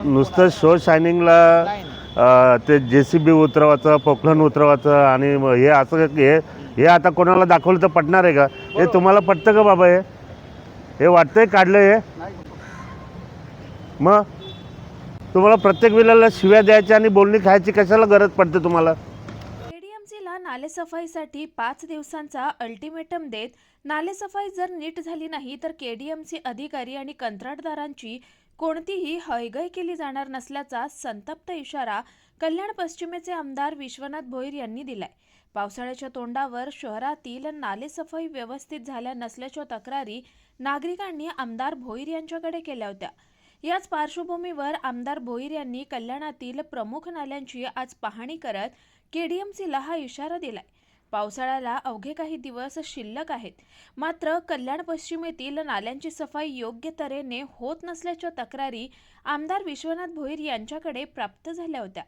नुसतं शो शायनिंगला ते जे सी बी उतरवायचं पोखलन उतरवायचं आणि हे असं हे हे आता कोणाला दाखवलं तर पटणार आहे का? हे तुम्हाला पटतं का बाबा हे? हे वाटतंय काढलं हे? मग तुम्हाला प्रत्येक वेळेला शिव्या द्यायच्या आणि बोलणी खायची कशाला गरज पडते तुम्हाला? केडीएमसीला नालेसफाईसाठी पाच दिवसांचा अल्टिमेटम देत नालेसफाई जर नीट झाली नाही तर केडीएमसी अधिकारी आणि कंत्राटदारांची कोणतीही हयगय केली जाणार नसल्याचा संतप्त इशारा कल्याण पश्चिमेचे आमदार विश्वनाथ भोईर यांनी दिलाय. पावसाळ्याच्या तोंडावर शहरातील नालेसफाई व्यवस्थित झाल्या नसल्याच्या तक्रारी नागरिकांनी आमदार भोईर यांच्याकडे केल्या होत्या. याच पार्श्वभूमीवर आमदार भोईर यांनी कल्याणातील प्रमुख नाल्यांची आज पाहणी करत केडीएमसीला हा इशारा दिलाय. पावसाळ्याला अवघे काही दिवस शिल्लक आहेत. मात्र कल्याण पश्चिमेतील नाल्यांची सफाई योग्य तऱ्हेने होत नसल्याच्या तक्रारी आमदार विश्वनाथ भोईर यांच्याकडे प्राप्त झाल्या होत्या.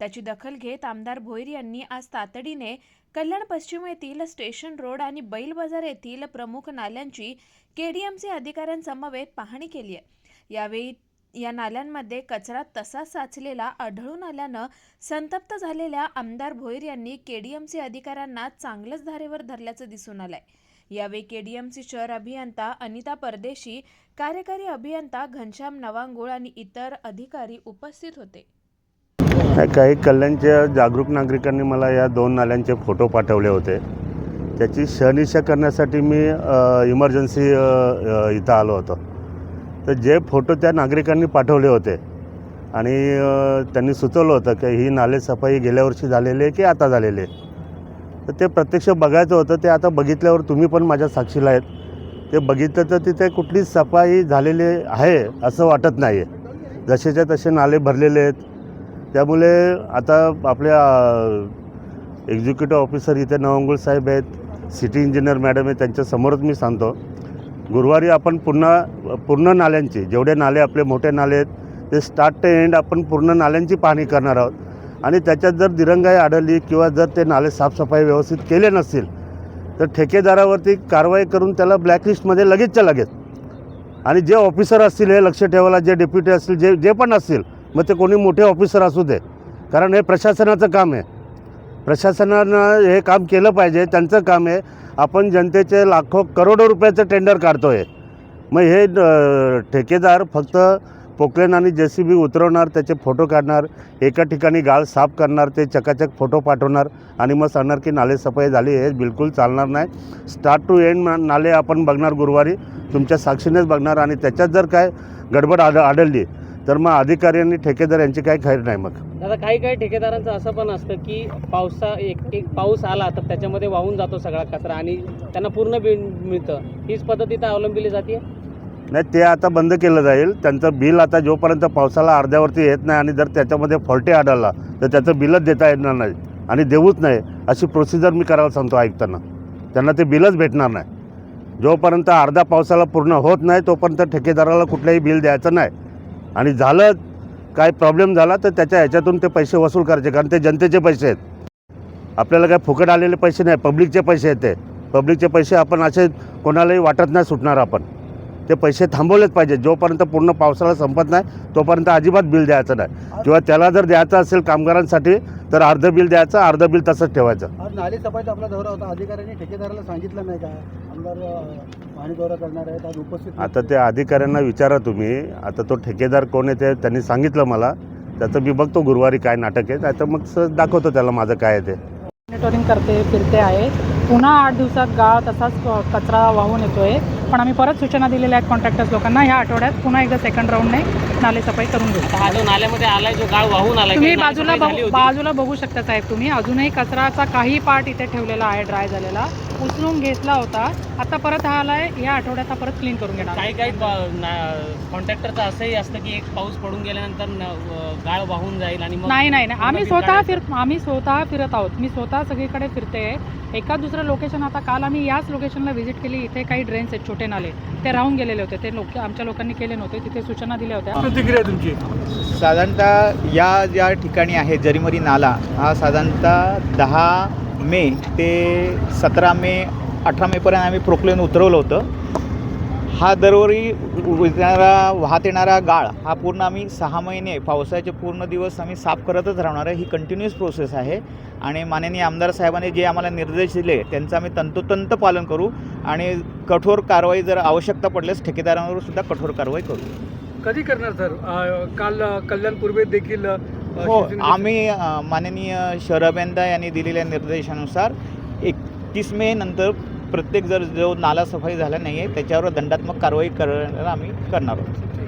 त्याची दखल घेत आमदार भोईर यांनी आज तातडीने कल्याण पश्चिमेतील स्टेशन रोड आणि बैल बाजार येथील प्रमुख नाल्यांची केडीएमसी अधिकाऱ्यांसमवेत पाहणी केली आहे. यावेळी या नाल्यांमध्ये कचरा तसा साचलेला आढळून आल्यानं संतप्त झालेल्या आमदार भोईर यांनी केडीएमसी अधिकाऱ्यांना चांगलंच धारेवर धरल्याचं दिसून आलंय. यावेळी केडीएमसी शहर अभियंता अनिता परदेशी कार्यकारी अभियंता घनश्याम नवांगुळ आणि इतर अधिकारी उपस्थित होते. काही कल्याणच्या जागरूक नागरिकांनी मला या दोन नाल्यांचे फोटो पाठवले होते. त्याची शहनिशा करण्यासाठी मी इमर्जन्सी इथं आलो होतो. तर जे फोटो त्या नागरिकांनी पाठवले होते आणि त्यांनी सुचवलं होतं की ही नाले सफाई गेल्या वर्षी झालेली आहे की आता झालेली आहे. तर ते प्रत्यक्ष बघायचं होतं ते आता बघितल्यावर तुम्ही पण माझ्या साक्षीला आहेत. ते बघितलं तर तिथे कुठलीच सफाई झालेली आहे असं वाटत नाही आहे जसेच्या तसे नाले भरलेले आहेत. त्यामुळे आता आपल्या एक्झिक्युटिव्ह ऑफिसर इथे नवंगुळ साहेब आहेत. सिटी इंजिनियर मॅडम आहे त्यांच्यासमोरच मी सांगतो. गुरुवारी आपण पुन्हा पूर्ण नाल्यांची जेवढे नाले आपले मोठे नाले आहेत ते स्टार्ट ते एंड आपण पूर्ण नाल्यांची पाहणी करणार आहोत. आणि त्याच्यात जर दिरंगाई आढळली किंवा जर ते नाले साफसफाई व्यवस्थित केले नसतील तर ठेकेदारावरती कारवाई करून त्याला ब्लॅकलिस्टमध्ये लगेचच्या लगेच आणि जे ऑफिसर असतील हे लक्ष ठेवायला जे डेप्युटी असतील जे जे पण असतील मग ते कोणी मोठे ऑफिसर असू दे. कारण हे प्रशासनाचं काम आहे. प्रशासनानं हे काम केलं पाहिजे त्यांचं काम आहे. आपण जनतेचे लाखो करोडो रुपयाचं टेंडर काढतो आहे मग हे ठेकेदार फक्त पोकलेन आणि जे सी बी उतरवणार त्याचे फोटो काढणार एका ठिकाणी गाळ साफ करणार ते चकाचक फोटो पाठवणार आणि मग सांगणार की नाले सफाई झाली हे बिलकुल चालणार नाही. स्टार्ट टू एंड नाले आपण बघणार गुरुवारी तुमच्या साक्षीनेच बघणार आणि त्याच्यात जर काय गडबड आढ आढळली तर मग अधिकारी आणि ठेकेदार यांची काही खैर नाही मग. दादा काही काही ठेकेदारांचं असं पण असतं की पावसा एक एक पाऊस आला तर त्याच्यामध्ये वाहून जातो सगळा कचरा आणि त्यांना पूर्ण बिल मिळतं. हीच पद्धत इथं अवलंबिली जाते नाही ते आता बंद केलं जाईल. त्यांचं बिल आता जोपर्यंत पावसाला अर्ध्यावरती येत नाही आणि जर त्याच्यामध्ये फॉल्टी आढळला तर त्याचं बिलच देता येणार नाही आणि देऊच नाही. अशी प्रोसिजर मी करायला सांगतो ऐकताना त्यांना ते बिलच भेटणार नाही. जोपर्यंत अर्धा पावसाला पूर्ण होत नाही तोपर्यंत ठेकेदाराला कुठलंही बिल द्यायचं नाही. आणि झालं काय प्रॉब्लेम झाला तर त्याच्या ह्याच्यातून ते पैसे वसूल करायचे कारण ते जनतेचे पैसे आहेत. आपल्याला काय फुकट आलेले पैसे नाही पब्लिकचे पैसे आहेत ते. पब्लिकचे पैसे आपण असे कोणालाही वाटत नाही सुटणार आपण. ते पैसे थांबवलेच पाहिजे. जोपर्यंत पूर्ण पावसाळा संपत नाही तोपर्यंत अजिबात बिल द्यायचं नाही. किंवा त्याला जर द्यायचं असेल कामगारांसाठी तर अर्धं बिल द्यायचं अर्धं बिल तसंच ठेवायचं. नाले सफाईचा आपला दौरा होता. अधिकाऱ्यांनी ठेकेदाराला सांगितलं नाही का? आमदार दौरा करणार आहेत. उपस्थित आता त्या अधिकाऱ्यांना विचारा तुम्ही. आता तो ठेकेदार कोण आहे ते त्यांनी सांगितलं मला. त्याचं मी बघतो गुरुवारी काय नाटक आहे. नाही तर मग दाखवतो त्याला माझं काय आहे ते. मॉनिटरिंग करते फिरते आहे. पुन्हा आठ दिवसात गाळ तसाच कचरा वाहून येतोय. पण आम्ही परत सूचना दिलेल्या आहेत कॉन्ट्रॅक्टर्स लोकांना. ह्या आठवड्यात पुन्हा एकदा सेकंड राऊंडने नाले सफाई करून घेऊ. हा जो नाल्यामध्ये आलाय जो गाळ वाहून आलाय तुम्ही काही बाजूला नालेसफाई झाली बघू होती. बाजूला बघू शकता साहेब तुम्ही. अजूनही कचराचा काही पार्ट इथे ठेवलेला आहे ड्राय झालेला. उचलून घेतला होता. आता परत हा आलाय या आठवड्यात हा परत क्लीन करून घेणार. काही काही कॉन्ट्रॅक्टरचं असंही असतं की एक पाऊस पडून गेल्यानंतर न- गाळ वाहून जाईल आणि मग नाही नाही नाही. आम्ही स्वतः फिर आम्ही स्वतः फिरत आहोत. मी स्वतः सगळीकडे फिरते. एका दुसरं लोकेशन आता काल आम्ही याच लोकेशनला व्हिजिट केली. इथे काही ड्रेन्स आहेत छोटे नाले. ते राहून गेलेले होते. ते लोक आमच्या लोकांनी केले नव्हते. तिथे सूचना दिल्या होत्या. प्रतिक्रिया तुमची? साधारणतः या ज्या ठिकाणी आहे जरीमरी नाला. हा साधारणतः दहा मे ते सतरा मे अठरा मेपर्यंत आम्ही प्रोक्लेन उतरवलं होतं. हा दरवरी येणारा वाहत येणारा गाळ हा पूर्ण आम्ही सहा महिने पावसाचे पूर्ण दिवस आम्ही साफ करतच राहणार आहे. ही कंटिन्युअस प्रोसेस आहे. आणि माननीय आमदार साहेबांनी जे आम्हाला निर्देश दिले त्यांचं आम्ही तंतोतंत पालन करू आणि कठोर कारवाई जर आवश्यकता पडल्यास ठेकेदारांवर सुद्धा कठोर कारवाई करू. कधी करणार सर? काल कल्याण पूर्वेत देखील हो शिवसेनेचे- आम्ही माननीय शहर अभियंता यांनी दिलेल्या निर्देशानुसार एकतीस मे नंतर प्रत्येक जर जो नाला सफाई झाला नाही आहे त्याच्यावर दंडात्मक कारवाई करायला आम्ही करणार आहोत.